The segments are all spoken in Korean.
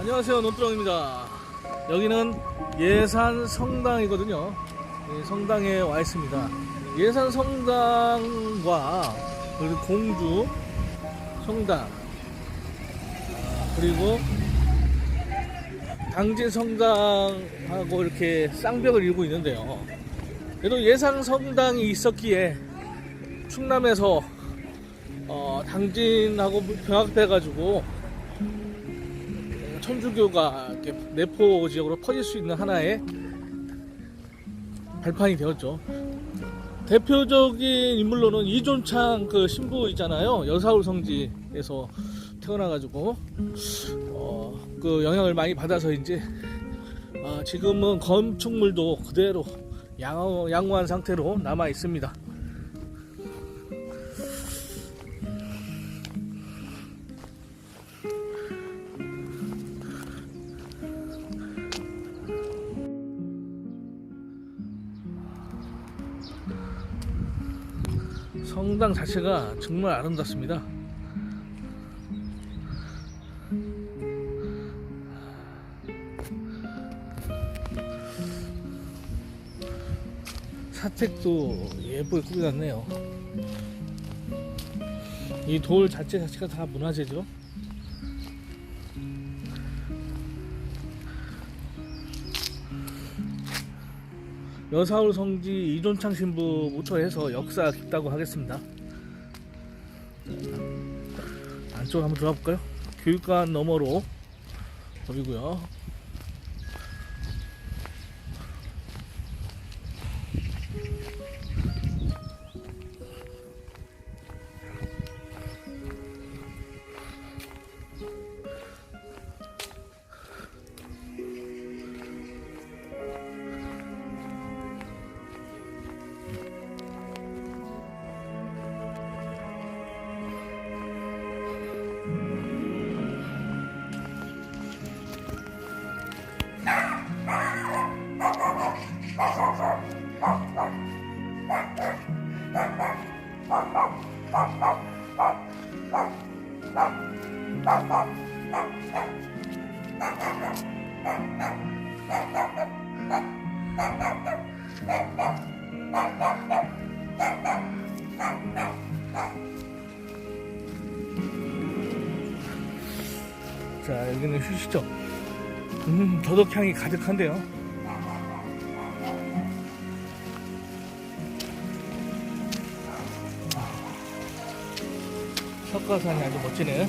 안녕하세요 논두렁입니다. 여기는 예산 성당이거든요. 이 성당에 와 있습니다. 예산 성당과 그리고 공주 성당 아, 그리고 당진 성당하고 이렇게 쌍벽을 이루고 있는데요. 그래도 예산 성당이 있었기에 충남에서 어, 당진하고 병합해가지고 천주교가 내포 지역으로 퍼질 수 있는 하나의 발판이 되었죠. 대표적인 인물로는 이존창 그 신부 있잖아요. 여사울 성지에서 태어나가지고 어, 그 영향을 많이 받아서인지 아, 지금은 건축물도 그대로 양호, 양호한 상태로 남아 있습니다. 성당 자체가 정말 아름답습니다. 사택도 예쁘게 꾸며놨네요. 이 돌 자체 자체가 다 문화재죠. 여사울 성지 이존창 신부부터 해서 역사 깊다고 하겠습니다. 안쪽 한번 들어가 볼까요? 교육관 너머로 거리고요. 자 여기는 휴식점. 음 더덕향이 가득한데요. 석가산이 아주 멋지네.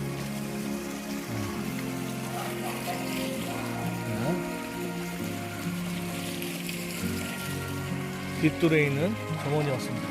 뒷돌에 있는 정원이 왔습니다.